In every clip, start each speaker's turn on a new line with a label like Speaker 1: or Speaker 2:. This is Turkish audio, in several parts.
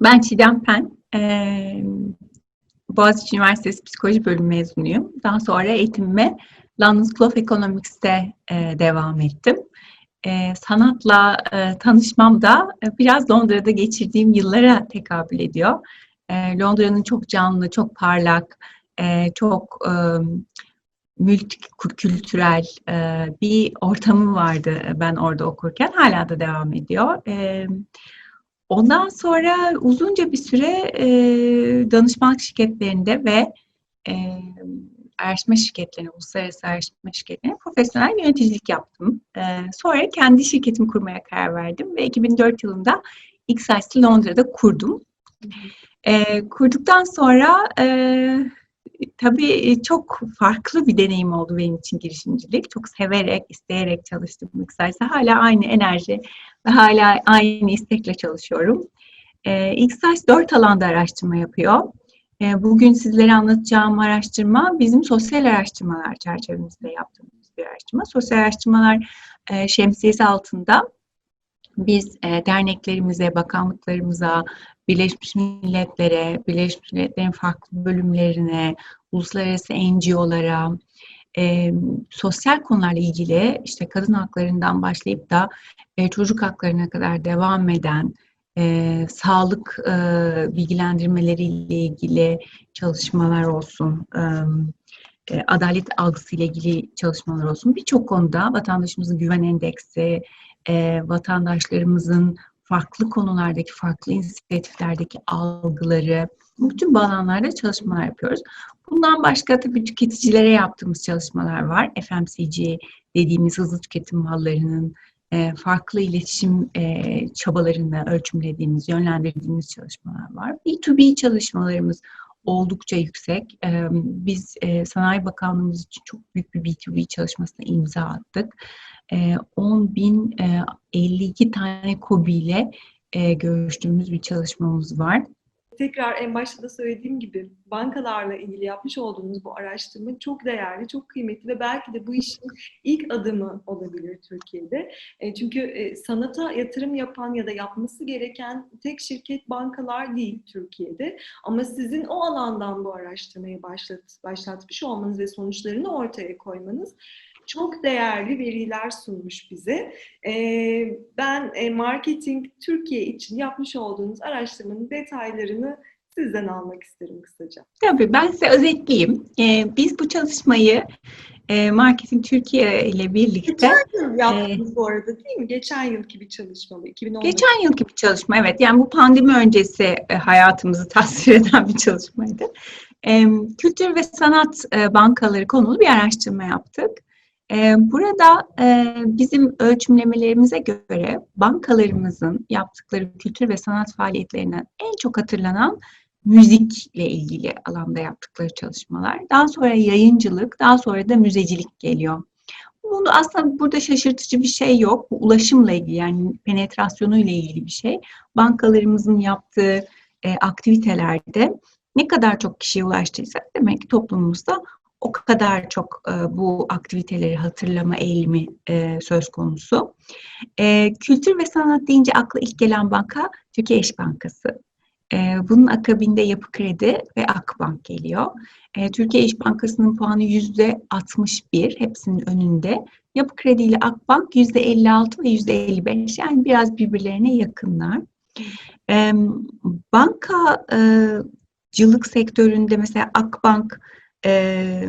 Speaker 1: Ben Çiğdem Pen. Ee, Boğaziçi Üniversitesi Psikoloji Bölümü mezunuyum. Daha sonra eğitimime London School of Economics'te e, devam ettim. E, sanatla e, tanışmam da e, biraz Londra'da geçirdiğim yıllara tekabül ediyor. E, Londra'nın çok canlı, çok parlak, e, çok e, multikültürel e, bir ortamı vardı ben orada okurken. Hala da devam ediyor. Evet Ondan sonra uzunca bir süre e, danışmanlık şirketlerinde ve e, araştırma şirketlerine, uluslararası araştırma şirketlerine profesyonel yöneticilik yaptım. E, sonra kendi şirketimi kurmaya karar verdim ve 2004 yılında XIC Londra'da kurdum. E, kurduktan sonra e, tabii çok farklı bir deneyim oldu benim için girişimcilik. Çok severek, isteyerek çalıştım XIC'de. Hala aynı enerji hala aynı istekle çalışıyorum. E, XICE dört alanda araştırma yapıyor. E, bugün sizlere anlatacağım araştırma bizim sosyal araştırmalar çerçevemizde yaptığımız bir araştırma. Sosyal araştırmalar e, şemsiyesi altında biz e, derneklerimize, bakanlıklarımıza, Birleşmiş Milletler'e, Birleşmiş Milletler'in farklı bölümlerine, uluslararası NGO'lara, e, sosyal konularla ilgili işte kadın haklarından başlayıp da e, çocuk haklarına kadar devam eden e, sağlık e, bilgilendirmeleriyle ilgili çalışmalar olsun, e, adalet algısı ile ilgili çalışmalar olsun. Birçok konuda vatandaşımızın güven endeksi, e, vatandaşlarımızın farklı konulardaki, farklı inisiyatiflerdeki algıları, bütün alanlarda çalışmalar yapıyoruz. Bundan başka tabii tüketicilere yaptığımız çalışmalar var. FMCG dediğimiz hızlı tüketim mallarının e, farklı iletişim e, çabalarını ölçümlediğimiz, yönlendirdiğimiz çalışmalar var. B2B çalışmalarımız oldukça yüksek. E, biz Sanayi Bakanlığımız için çok büyük bir B2B çalışmasına imza attık. 10 bin 52 tane KOBİ ile görüştüğümüz bir çalışmamız var
Speaker 2: tekrar en başta da söylediğim gibi bankalarla ilgili yapmış olduğunuz bu araştırma çok değerli, çok kıymetli ve belki de bu işin ilk adımı olabilir Türkiye'de. E, çünkü e, sanata yatırım yapan ya da yapması gereken tek şirket bankalar değil Türkiye'de. Ama sizin o alandan bu araştırmayı başlat, başlatmış olmanız ve sonuçlarını ortaya koymanız çok değerli veriler sunmuş bize. Ee, ben e, Marketing Türkiye için yapmış olduğunuz araştırmanın detaylarını sizden almak isterim kısaca.
Speaker 1: Tabii ben size özetleyeyim. Ee, biz bu çalışmayı e, Marketing Türkiye ile birlikte...
Speaker 2: Geçen yıl yaptınız e, bu arada değil mi? Geçen yılki bir çalışma bu. 2019.
Speaker 1: Geçen yılki bir çalışma evet. Yani bu pandemi öncesi hayatımızı tasvir eden bir çalışmaydı. Kültür ve sanat bankaları konulu bir araştırma yaptık. Burada bizim ölçümlemelerimize göre bankalarımızın yaptıkları kültür ve sanat faaliyetlerinden en çok hatırlanan müzikle ilgili alanda yaptıkları çalışmalar. Daha sonra yayıncılık, daha sonra da müzecilik geliyor. Bunu aslında burada şaşırtıcı bir şey yok. Bu ulaşımla ilgili yani penetrasyonu ile ilgili bir şey. Bankalarımızın yaptığı e, aktivitelerde ne kadar çok kişiye ulaştıysa demek ki toplumumuzda o kadar çok e, bu aktiviteleri hatırlama eğilimi e, söz konusu. E, kültür ve sanat deyince akla ilk gelen banka Türkiye İş Bankası. E, bunun akabinde Yapı Kredi ve Akbank geliyor. E, Türkiye İş Bankası'nın puanı yüzde 61, hepsinin önünde. Yapı Kredi ile Akbank yüzde 56 ve yüzde 55, yani biraz birbirlerine yakınlar. E, bankacılık sektöründe mesela Akbank e,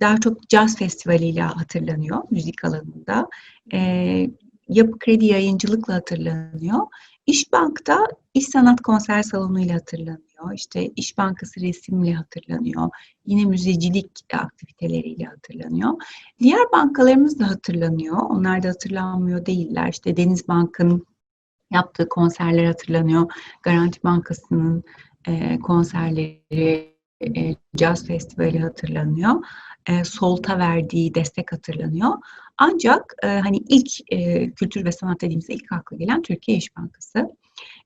Speaker 1: daha çok caz festivaliyle hatırlanıyor müzik alanında. E, Yapı Kredi yayıncılıkla hatırlanıyor. İş Bank'ta İş Sanat Konser Salonu ile hatırlanıyor. İşte İş Bankası resimle hatırlanıyor. Yine müzecilik aktiviteleriyle hatırlanıyor. Diğer bankalarımız da hatırlanıyor. Onlar da hatırlanmıyor değiller. İşte Deniz Bank'ın yaptığı konserler hatırlanıyor. Garanti Bankası'nın konserleri e, Jazz Festivali hatırlanıyor. E, Solt'a verdiği destek hatırlanıyor. Ancak e, hani ilk e, kültür ve sanat dediğimizde ilk akla gelen Türkiye İş Bankası.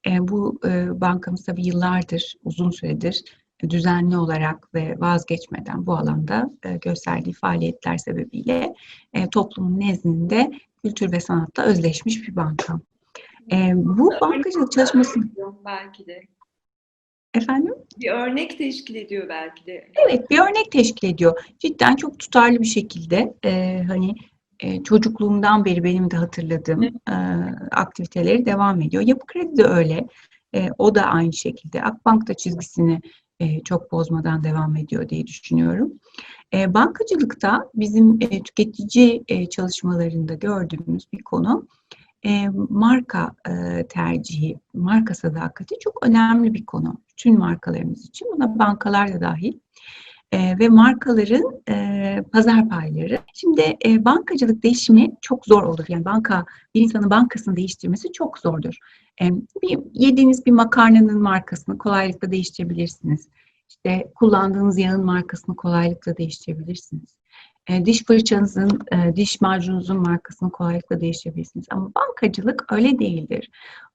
Speaker 1: E, bu e, bankamız tabii yıllardır, uzun süredir düzenli olarak ve vazgeçmeden bu alanda e, gösterdiği faaliyetler sebebiyle e, toplumun nezdinde kültür ve sanatta özleşmiş bir banka. E, bu bankacılık çalışması
Speaker 2: belki de.
Speaker 1: Efendim
Speaker 2: Bir örnek teşkil ediyor belki de.
Speaker 1: Evet, bir örnek teşkil ediyor. Cidden çok tutarlı bir şekilde e, hani e, çocukluğumdan beri benim de hatırladığım e, aktiviteleri devam ediyor. Yapı Kredi de öyle. E, o da aynı şekilde. Akbank da çizgisini e, çok bozmadan devam ediyor diye düşünüyorum. E, bankacılıkta bizim e, tüketici e, çalışmalarında gördüğümüz bir konu e, marka e, tercihi, marka sadakati çok önemli bir konu. Bütün markalarımız için, buna bankalar da dahil. E, ve markaların e, pazar payları. Şimdi e, bankacılık değişimi çok zor olur. Yani banka, bir insanın bankasını değiştirmesi çok zordur. E, bir, yediğiniz bir makarnanın markasını kolaylıkla değiştirebilirsiniz. İşte kullandığınız yağın markasını kolaylıkla değiştirebilirsiniz. E, diş fırçanızın, e, diş macununuzun markasını kolaylıkla değiştirebilirsiniz. Ama bankacılık öyle değildir.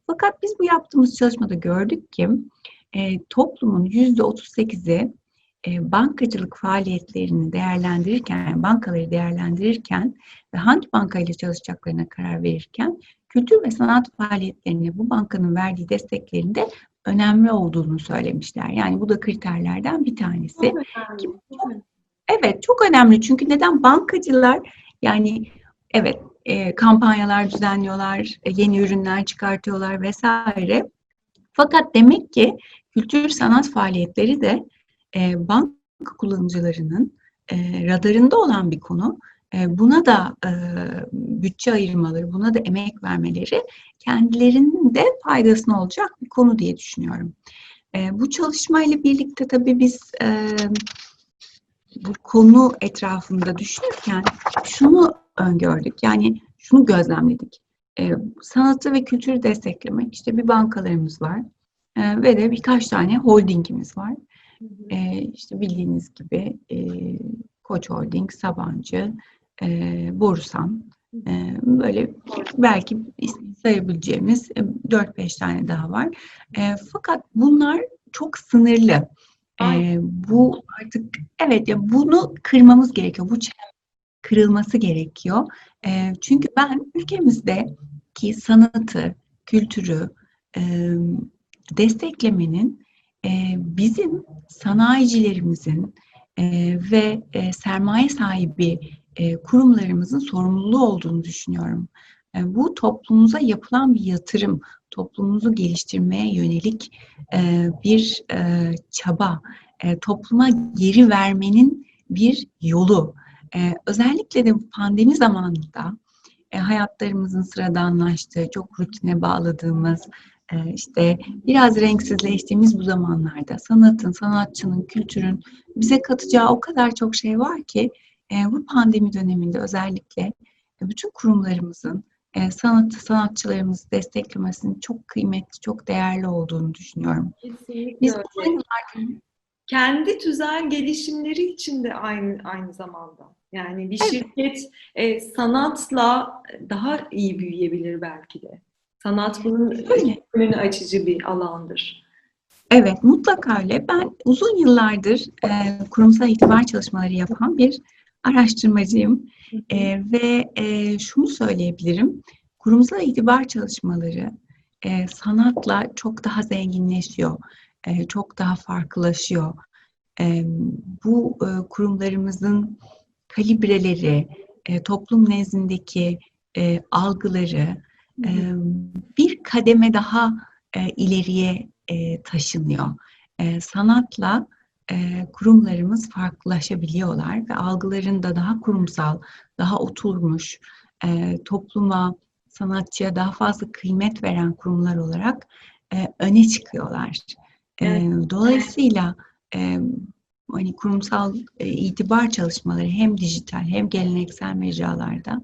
Speaker 1: Fakat biz bu yaptığımız çalışmada gördük ki e, toplumun %38'i e, bankacılık faaliyetlerini değerlendirirken, yani bankaları değerlendirirken ve hangi bankayla çalışacaklarına karar verirken kültür ve sanat faaliyetlerine bu bankanın verdiği desteklerinde önemli olduğunu söylemişler. Yani bu da kriterlerden bir tanesi. Evet, çok önemli. Çünkü neden bankacılar yani evet e, kampanyalar düzenliyorlar, e, yeni ürünler çıkartıyorlar vesaire. Fakat demek ki kültür sanat faaliyetleri de e, banka kullanıcılarının e, radarında olan bir konu. E, buna da e, bütçe ayırmaları, buna da emek vermeleri kendilerinin de faydasına olacak bir konu diye düşünüyorum. E, bu çalışmayla birlikte tabii biz e, bu konu etrafında düşünürken şunu öngördük. Yani şunu gözlemledik. E, sanatı ve kültürü desteklemek işte bir bankalarımız var e, ve de birkaç tane holdingimiz var. E, işte bildiğiniz gibi e, Koç Holding, Sabancı, e, Borusan e, böyle belki sayabileceğimiz 4-5 tane daha var. E, fakat bunlar çok sınırlı. E, bu artık evet ya bunu kırmamız gerekiyor. Bu kırılması gerekiyor. E, çünkü ben ülkemizde ki sanatı, kültürü e, desteklemenin e, bizim sanayicilerimizin e, ve e, sermaye sahibi kurumlarımızın sorumluluğu olduğunu düşünüyorum. Bu toplumumuza yapılan bir yatırım, toplumumuzu geliştirmeye yönelik bir çaba, topluma geri vermenin bir yolu. Özellikle de pandemi zamanında hayatlarımızın sıradanlaştığı, çok rutine bağladığımız, işte biraz renksizleştiğimiz bu zamanlarda sanatın, sanatçının, kültürün bize katacağı o kadar çok şey var ki e, bu pandemi döneminde özellikle e, bütün kurumlarımızın e, sanatı, sanatçılarımızı desteklemesinin çok kıymetli, çok değerli olduğunu düşünüyorum.
Speaker 2: Kesinlikle
Speaker 1: Biz
Speaker 2: öyle. Kendi tüzel gelişimleri için de aynı aynı zamanda. Yani bir
Speaker 1: Evet.
Speaker 2: şirket e, sanatla daha iyi büyüyebilir belki de. Sanat bunun önünü açıcı bir alandır.
Speaker 1: Evet, mutlaka öyle. Ben uzun yıllardır e, kurumsal itibar çalışmaları yapan bir araştırmacıyım E, ve e, şunu söyleyebilirim. Kurumsal itibar çalışmaları e, sanatla çok daha zenginleşiyor, e, çok daha farklılaşıyor. E, bu e, kurumlarımızın kalibreleri, e, toplum nezdindeki e, algıları e, bir kademe daha e, ileriye e, taşınıyor. E, sanatla e, kurumlarımız farklılaşabiliyorlar ve algılarında daha kurumsal, daha oturmuş, e, topluma, sanatçıya daha fazla kıymet veren kurumlar olarak e, öne çıkıyorlar. E,
Speaker 2: Evet.
Speaker 1: dolayısıyla e, hani kurumsal e, itibar çalışmaları hem dijital hem geleneksel mecralarda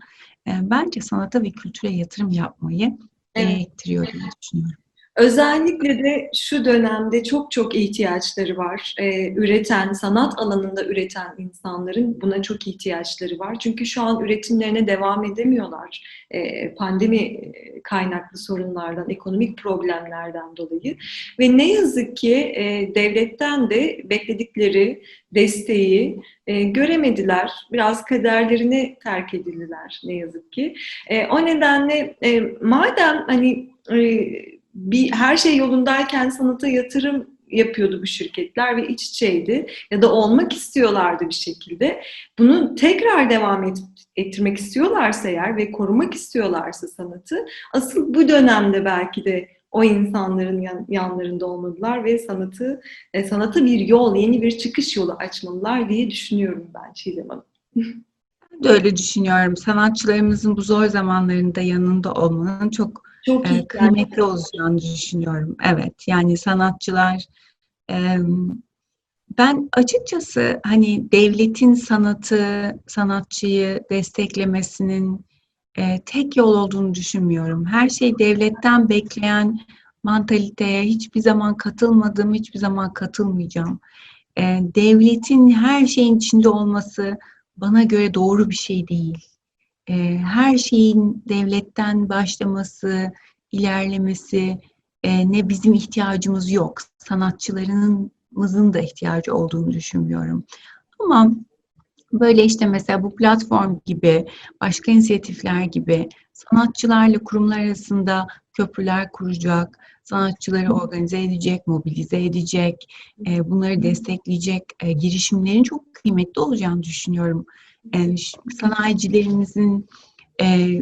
Speaker 1: e, bence sanata ve kültüre yatırım yapmayı
Speaker 2: Evet.
Speaker 1: gerektiriyor diye düşünüyorum.
Speaker 2: Özellikle de şu dönemde çok çok ihtiyaçları var. Ee, üreten, sanat alanında üreten insanların buna çok ihtiyaçları var. Çünkü şu an üretimlerine devam edemiyorlar. Ee, pandemi kaynaklı sorunlardan, ekonomik problemlerden dolayı. Ve ne yazık ki e, devletten de bekledikleri desteği e, göremediler. Biraz kaderlerini terk edildiler ne yazık ki. E, o nedenle e, madem hani e, bir her şey yolundayken sanata yatırım yapıyordu bu şirketler ve iç içeydi ya da olmak istiyorlardı bir şekilde. Bunu tekrar devam et, ettirmek istiyorlarsa eğer ve korumak istiyorlarsa sanatı asıl bu dönemde belki de o insanların yan, yanlarında olmalılar ve sanatı e, sanata bir yol, yeni bir çıkış yolu açmalılar diye düşünüyorum ben Çiğdem Hanım.
Speaker 1: Ben de öyle düşünüyorum. Sanatçılarımızın bu zor zamanlarında yanında olmanın çok,
Speaker 2: çok
Speaker 1: e, kıymetli olacağını düşünüyorum. Evet, yani sanatçılar ben açıkçası hani devletin sanatı, sanatçıyı desteklemesinin e, tek yol olduğunu düşünmüyorum. Her şey devletten bekleyen mantaliteye hiçbir zaman katılmadım, hiçbir zaman katılmayacağım. E, devletin her şeyin içinde olması bana göre doğru bir şey değil. E, her şeyin devletten başlaması, ilerlemesi e, ne bizim ihtiyacımız yok. Sanatçılarımızın da ihtiyacı olduğunu düşünmüyorum. Ama böyle işte mesela bu platform gibi, başka inisiyatifler gibi sanatçılarla kurumlar arasında köprüler kuracak, sanatçıları organize edecek, mobilize edecek, e, bunları destekleyecek e, girişimlerin çok kıymetli olacağını düşünüyorum. E, sanayicilerimizin, e,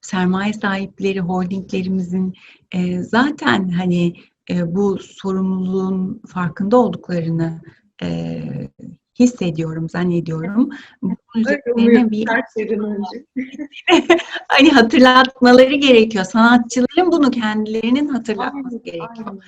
Speaker 1: sermaye sahipleri, holdinglerimizin e, zaten hani e, bu sorumluluğun farkında olduklarını e, hissediyorum, zannediyorum. Bunun
Speaker 2: üzerine bir
Speaker 1: hani hatırlatmaları gerekiyor. Sanatçıların bunu kendilerinin hatırlatması aynen, gerekiyor. Aynen.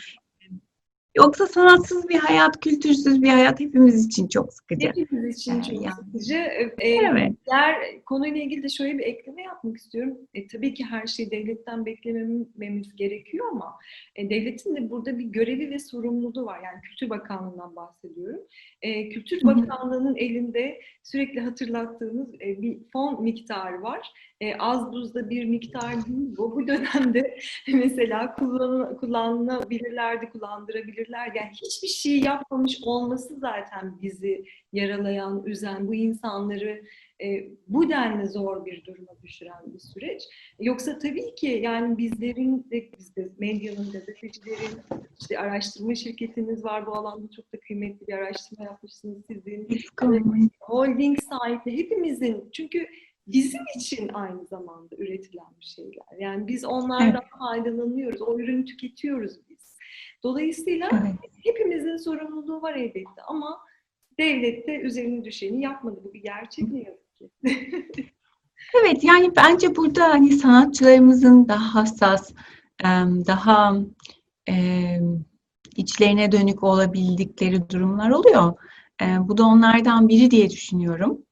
Speaker 1: Yoksa sanatsız bir hayat, kültürsüz bir hayat hepimiz için çok sıkıcı.
Speaker 2: Hepimiz için çok yani. sıkıcı. Ee, evet. Diğer konuyla ilgili de şöyle bir ekleme yapmak istiyorum. E, tabii ki her şeyi devletten beklememiz gerekiyor ama e, devletin de burada bir görevi ve sorumluluğu var. Yani Kültür Bakanlığı'ndan bahsediyorum. E, Kültür Bakanlığı'nın elinde sürekli hatırlattığımız e, bir fon miktarı var. E, az buzda bir miktar değil bu. Bu dönemde mesela kullan, kullanılabilirlerdi, kullandırabilirler. Yani hiçbir şey yapmamış olması zaten bizi yaralayan, üzen, bu insanları e, bu denli zor bir duruma düşüren bir süreç. Yoksa tabii ki yani bizlerin de, biz de medyanın, gazetecilerin, işte araştırma şirketiniz var bu alanda çok da kıymetli bir araştırma yapmışsınız sizin. holding sahibi hepimizin çünkü bizim için aynı zamanda üretilen bir şeyler. Yani biz onlardan evet. faydalanıyoruz. O ürünü tüketiyoruz biz. Dolayısıyla evet. hepimizin sorumluluğu var elbette ama devlet de üzerine düşeni yapmadı. Bu bir gerçek ne yazık ki.
Speaker 1: evet yani bence burada hani sanatçılarımızın daha hassas, daha içlerine dönük olabildikleri durumlar oluyor. Bu da onlardan biri diye düşünüyorum.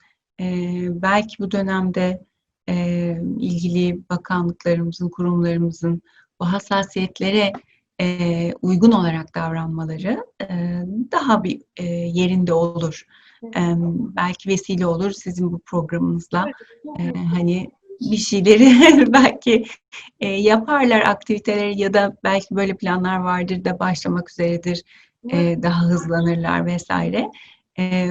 Speaker 1: Belki bu dönemde ilgili bakanlıklarımızın, kurumlarımızın bu hassasiyetlere uygun olarak davranmaları daha bir yerinde olur belki vesile olur sizin bu programınızla. hani bir şeyleri belki yaparlar aktiviteleri ya da belki böyle planlar vardır da başlamak üzeredir. daha hızlanırlar vesaire.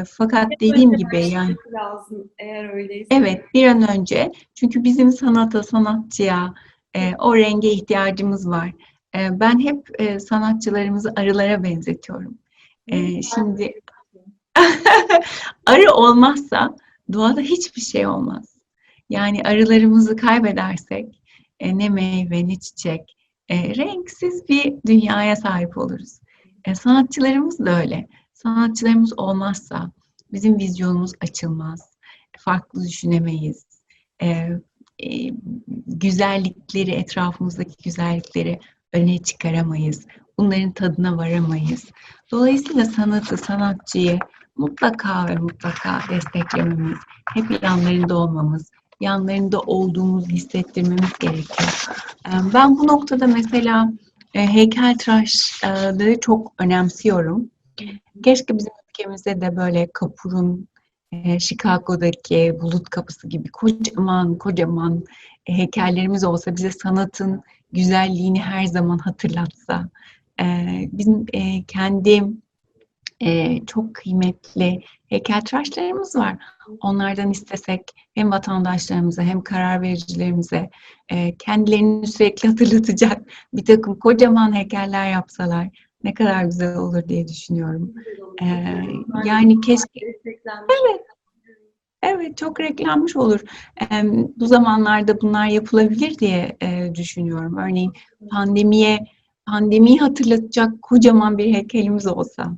Speaker 1: fakat dediğim gibi yani
Speaker 2: lazım eğer öyleyse.
Speaker 1: Evet, bir an önce. Çünkü bizim sanata, sanatçıya o renge ihtiyacımız var. Ben hep sanatçılarımızı arılara benzetiyorum. şimdi Arı olmazsa doğada hiçbir şey olmaz. Yani arılarımızı kaybedersek e, ne meyve ne çiçek, e, renksiz bir dünyaya sahip oluruz. E, sanatçılarımız da öyle. Sanatçılarımız olmazsa bizim vizyonumuz açılmaz. Farklı düşünemeyiz. E, e, güzellikleri, etrafımızdaki güzellikleri öne çıkaramayız. Bunların tadına varamayız. Dolayısıyla sanatı, sanatçıyı mutlaka ve mutlaka desteklememiz, hep yanlarında olmamız, yanlarında olduğumuzu hissettirmemiz gerekiyor. Ben bu noktada mesela e, heykeltıraşlığı çok önemsiyorum. Keşke bizim ülkemizde de böyle Kapur'un e, Chicago'daki bulut kapısı gibi kocaman kocaman heykellerimiz olsa bize sanatın güzelliğini her zaman hatırlatsa. E, bizim e, kendi e, çok kıymetli heykeltıraşlarımız var. Onlardan istesek hem vatandaşlarımıza hem karar vericilerimize e, kendilerini sürekli hatırlatacak bir takım kocaman heykeller yapsalar ne kadar güzel olur diye düşünüyorum. E, yani keşke
Speaker 2: Evet.
Speaker 1: Evet, çok reklammış olur. Bu zamanlarda bunlar yapılabilir diye e, düşünüyorum. Örneğin pandemiye, pandemiyi hatırlatacak kocaman bir heykelimiz olsa.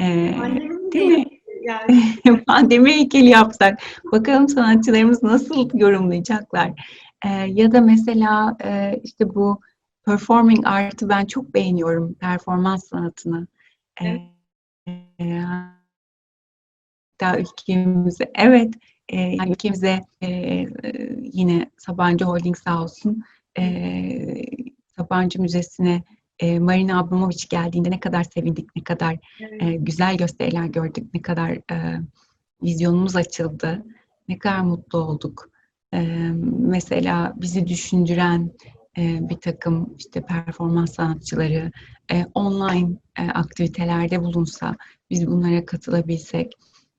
Speaker 2: Evet.
Speaker 1: E,
Speaker 2: Annemin
Speaker 1: değil mi?
Speaker 2: Yani
Speaker 1: Pandemi heykeli yapsak. Bakalım sanatçılarımız nasıl yorumlayacaklar. E, ya da mesela e, işte bu performing art'ı ben çok beğeniyorum. Performans sanatını. E, e, hatta ülkemize evet e, yani ülkemize e, e, yine Sabancı Holding sağ olsun e, Sabancı Müzesi'ne e, Marina Abramovic geldiğinde ne kadar sevindik, ne kadar
Speaker 2: evet.
Speaker 1: e, güzel gösteriler gördük, ne kadar e, vizyonumuz açıldı, ne kadar mutlu olduk. E, mesela bizi düşündüren e, bir takım işte performans sanatçıları e, online e, aktivitelerde bulunsa, biz bunlara katılabilsek,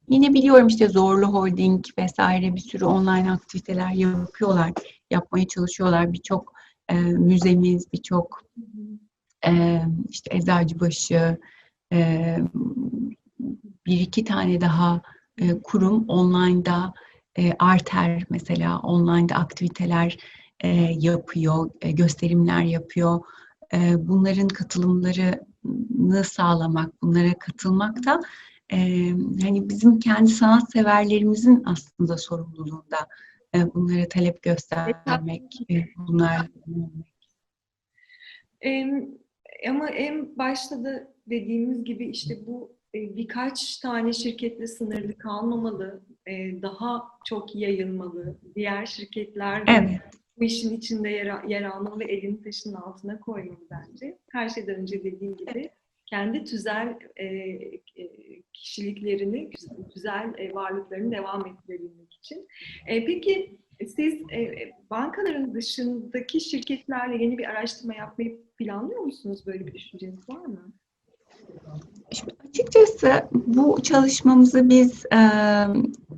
Speaker 1: Yine biliyorum işte Zorlu Holding vesaire bir sürü online aktiviteler yapıyorlar, yapmaya çalışıyorlar. Birçok e, müzemiz, birçok e, işte Eczacıbaşı, e, bir iki tane daha e, kurum online'da e, Arter mesela online'da aktiviteler e, yapıyor, e, gösterimler yapıyor. E, bunların katılımlarını sağlamak, bunlara katılmak da e, hani bizim kendi sanatseverlerimizin aslında sorumluluğunda e, bunlara talep göstermek, e, bunlar
Speaker 2: Em, ama en başta da dediğimiz gibi işte bu e, birkaç tane şirketle sınırlı kalmamalı, e, daha çok yayılmalı. Diğer şirketler de
Speaker 1: Evet.
Speaker 2: bu işin içinde yer, yer almalı ve elini taşın altına koymalı bence. Her şeyden önce dediğim gibi kendi tüzel e, e, kişiliklerini, güzel e, varlıklarını devam ettirebilmek için. E, peki siz e, bankaların dışındaki şirketlerle yeni bir araştırma yapmayı planlıyor musunuz? Böyle bir düşünceniz var mı?
Speaker 1: Şimdi açıkçası bu çalışmamızı biz e,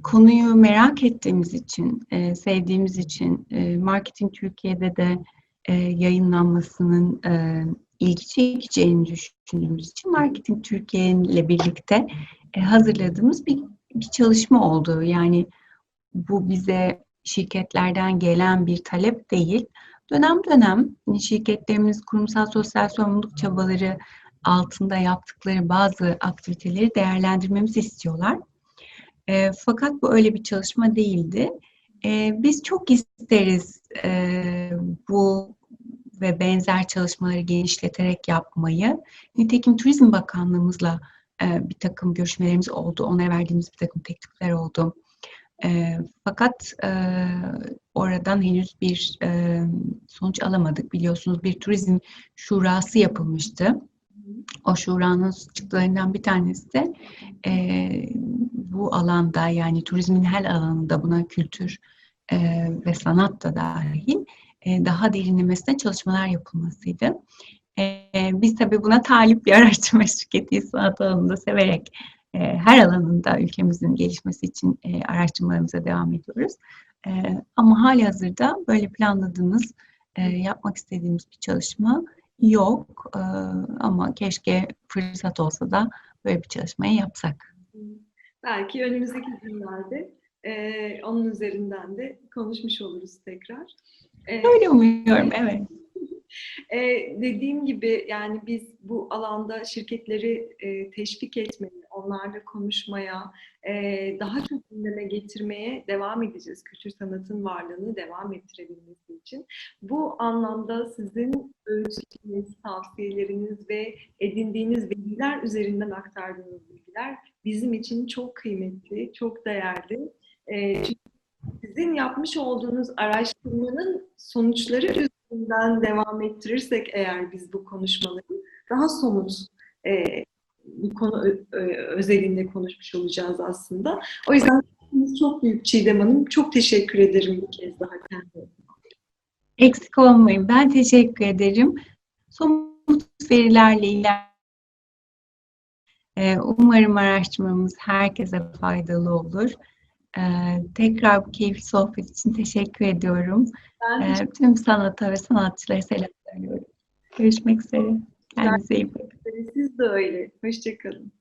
Speaker 1: konuyu merak ettiğimiz için, e, sevdiğimiz için, e, Marketing Türkiye'de de e, yayınlanmasının e, ilgi çekeceğini düşündüğümüz için Marketing Türkiye ile birlikte e, hazırladığımız bir, bir çalışma oldu. Yani bu bize şirketlerden gelen bir talep değil. Dönem dönem şirketlerimiz kurumsal sosyal sorumluluk çabaları altında yaptıkları bazı aktiviteleri değerlendirmemizi istiyorlar. E, fakat bu öyle bir çalışma değildi. E, biz çok isteriz e, bu ve benzer çalışmaları genişleterek yapmayı. Nitekim Turizm Bakanlığımızla e, bir takım görüşmelerimiz oldu. Onlara verdiğimiz bir takım teklifler oldu. E, fakat e, oradan henüz bir e, sonuç alamadık. Biliyorsunuz bir turizm şurası yapılmıştı. O şuranın çıktılarından bir tanesi de e, bu alanda yani turizmin her alanında buna kültür e, ve sanat da dahil e, daha derinlemesine çalışmalar yapılmasıydı. E, biz tabii buna talip bir araştırma şirketiyiz sanat alanında severek e, her alanında ülkemizin gelişmesi için araştırmalarımıza devam ediyoruz. Ama hali hazırda böyle planladığımız, yapmak istediğimiz bir çalışma yok. Ama keşke fırsat olsa da böyle bir çalışmayı yapsak.
Speaker 2: Belki önümüzdeki günlerde onun üzerinden de konuşmuş oluruz tekrar.
Speaker 1: Öyle umuyorum, evet.
Speaker 2: E, dediğim gibi yani biz bu alanda şirketleri e, teşvik etmeye, onlarla konuşmaya, e, daha çok gündeme getirmeye devam edeceğiz. Kültür sanatın varlığını devam ettirebilmesi için. Bu anlamda sizin ölçüleriniz, tavsiyeleriniz ve edindiğiniz bilgiler üzerinden aktardığınız bilgiler bizim için çok kıymetli, çok değerli. E, çünkü sizin yapmış olduğunuz araştırmanın sonuçları üzerinden devam ettirirsek eğer biz bu konuşmaları daha somut e, bir konu özelinde konuşmuş olacağız aslında. O yüzden çok büyük Çiğdem Hanım. Çok teşekkür ederim bir kez daha kendine.
Speaker 1: Eksik olmayın. Ben teşekkür ederim. Somut verilerle iler Ee, Umarım araştırmamız herkese faydalı olur. Ee, Tekrar bu keyifli sohbet için teşekkür ediyorum.
Speaker 2: Ben
Speaker 1: Ee, Tüm sanata ve sanatçılara selam söylüyorum. Görüşmek üzere. Kendinize iyi bakın.
Speaker 2: Siz de öyle. Hoşçakalın.